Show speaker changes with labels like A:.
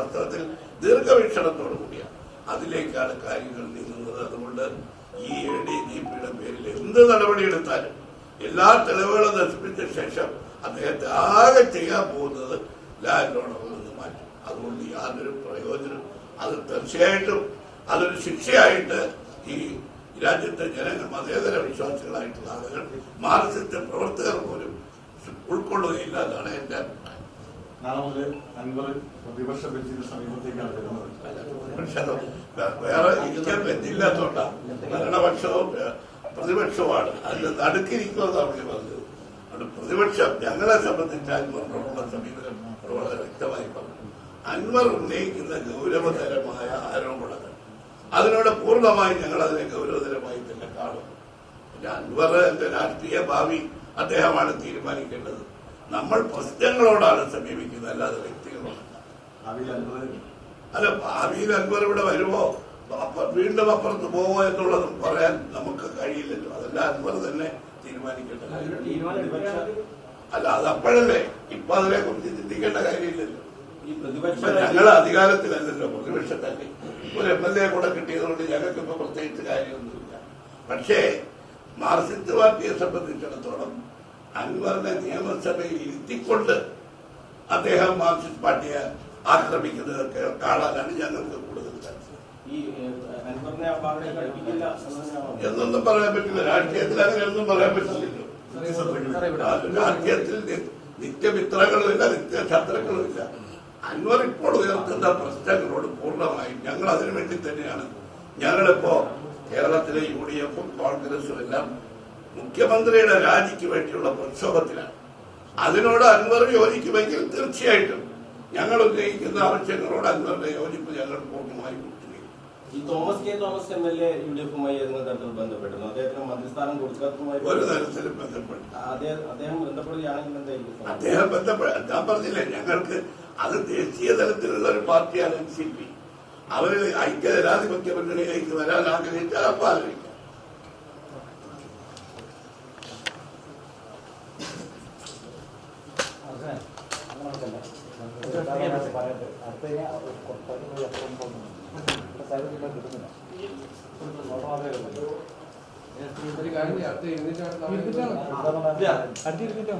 A: വാസ്തവത്തിൽ ദീർഘവീക്ഷണത്തോടു കൂടിയാണ്. അതിലേക്കാണ് കാര്യങ്ങൾ നീങ്ങുന്നത്. അതുകൊണ്ട് ഈ എ ഡി ജി പിയുടെ പേരിൽ എന്ത് നടപടിയെടുത്താലും എല്ലാ തെളിവുകളും നശിപ്പിച്ച ശേഷം അദ്ദേഹത്തെ ആകെ ചെയ്യാൻ പോകുന്നത് ലാൻഡ് നിന്ന് മാറ്റും. അതുകൊണ്ട് യാതൊരു പ്രയോജനം അത് തീർച്ചയായിട്ടും അതൊരു ശിക്ഷയായിട്ട് ഈ രാജ്യത്തെ ജനങ്ങൾ മതേതര വിശ്വാസികളായിട്ടുള്ള ആളുകൾ മാർക്സിസ്റ്റ് പ്രവർത്തകർ പോലും ഉൾക്കൊള്ളുകയില്ല എന്നാണ് എന്റെ അഭിപ്രായം.
B: നാളെ മുതൽ അൻവർ പ്രതിപക്ഷ ബെഞ്ചിന് സമീപത്തേക്കാണ് വരുന്നത്.
A: വേറെ ഇരിക്കാൻ പറ്റില്ലാത്തോണ്ടാണ് ഭരണപക്ഷവും ഏഹ്, പ്രതിപക്ഷവുമാണ്. അതിന് നടുക്കിരിക്കുമെന്നാണ് അവർ പറഞ്ഞത് അത് പ്രതിപക്ഷം ഞങ്ങളെ സംബന്ധിച്ച് അൻവറിനോടുള്ള സമീപനം വളരെ വ്യക്തമായി പറഞ്ഞു. അൻവർ ഉന്നയിക്കുന്ന ഗൗരവതരമായ ആരോപണങ്ങൾ. അതിനോട് പൂർണമായി ഞങ്ങൾ അതിനെ ഗൗരവതരമായി തന്നെ കാണും പിന്നെ അൻവർ എന്റെ രാഷ്ട്രീയ ഭാവി അദ്ദേഹമാണ് തീരുമാനിക്കേണ്ടത്. നമ്മൾ പ്രശ്നങ്ങളോടാണ് സമീപിക്കുന്നത് അല്ലാതെ വ്യക്തികളോടല്ല. അല്ല ഭാവിയിൽ അക്ബർ ഇവിടെ വരുമോ? വീണ്ടും അപ്പുറത്ത് പോവോ എന്നുള്ളത് പറയാൻ നമുക്ക് കഴിയില്ലല്ലോ. അതല്ല അക്ബർ തന്നെ തീരുമാനിക്കട്ടെ കാര്യം. അല്ല അത് അപ്പോഴല്ലേ ഇപ്പൊ അതിനെ കുറിച്ച് ചിന്തിക്കേണ്ട കാര്യമില്ലല്ലോ. ഞങ്ങൾ അധികാരത്തിലല്ലല്ലോ പ്രതിപക്ഷത്തല്ലേ. ഒരു എം എൽ എ കൂടെ കിട്ടിയതുകൊണ്ട് ഞങ്ങൾക്ക് ഇപ്പൊ പ്രത്യേകിച്ച് കാര്യമൊന്നുമില്ല. പക്ഷേ മാർസിസ്റ്റ് പാർട്ടിയെ സംബന്ധിച്ചിടത്തോളം അൻവറിനെ നിയമസഭയിൽ ഇരുത്തിക്കൊണ്ട് അദ്ദേഹം മാർക്സിസ്റ്റ് പാർട്ടിയെ ആക്രമിക്കുന്നത് കാണാനാണ് ഞങ്ങൾക്ക് കൂടുതൽ എന്നൊന്നും പറയാൻ പറ്റില്ല. രാഷ്ട്രീയത്തിൽ അങ്ങനെയൊന്നും പറയാൻ പറ്റില്ലല്ലോ ആ, രാഷ്ട്രീയത്തിൽ നിത്യമിത്രങ്ങളുമില്ല നിത്യശത്രുക്കളുമില്ല. അൻവർ ഇപ്പോൾ ഉയർത്തുന്ന പ്രശ്നങ്ങളോട് പൂർണമായും ഞങ്ങൾ അതിനു വേണ്ടി തന്നെയാണ്. ഞങ്ങളിപ്പോ കേരളത്തിലെ യു ഡി എഫും കോൺഗ്രസും എല്ലാം മുഖ്യമന്ത്രിയുടെ രാജിക്ക് വേണ്ടിയുള്ള പ്രക്ഷോഭത്തിലാണ്. അതിനോട് അൻവർ യോജിക്കുമെങ്കിൽ തീർച്ചയായിട്ടും ഞങ്ങൾ ഉന്നയിക്കുന്ന ആവശ്യങ്ങളോട് അൻവറിന്റെ യോജിപ്പ് ഞങ്ങൾ പൂർണമായി
C: ഈ Thomas K Thomas M L A U D എഫുമായി ഏതെങ്കിലും തരത്തിൽ ബന്ധപ്പെട്ടിരുന്നു അദ്ദേഹത്തിന് മന്ത്രിസ്ഥാനം കൊടുക്കാത്തതുമായി
A: ഒരു തരത്തിലും ബന്ധപ്പെട്ടു
C: അദ്ദേഹം ബന്ധപ്പെടുകയാണെങ്കിൽ എന്തായിരിക്കും?
A: അദ്ദേഹം ബന്ധപ്പെട്ട ഞാൻ പറഞ്ഞില്ലേ ഞങ്ങൾക്ക് അത് ദേശീയ തലത്തിലുള്ള ഒരു പാർട്ടിയാണ് എൻ സി പി. അവർ ഐക്യ ജനാധിപത്യ മുന്നണിയിലേക്ക് വരാൻ ആഗ്രഹിച്ചാൽ അപ്പൊ ആലോചിക്കാം
D: ഒരു കാര്യം ചെയ്യാം. അടുത്ത ഇരുന്നിട്ടാണ് നമ്മൾ
E: അടുത്തിരുന്നിട്ടോ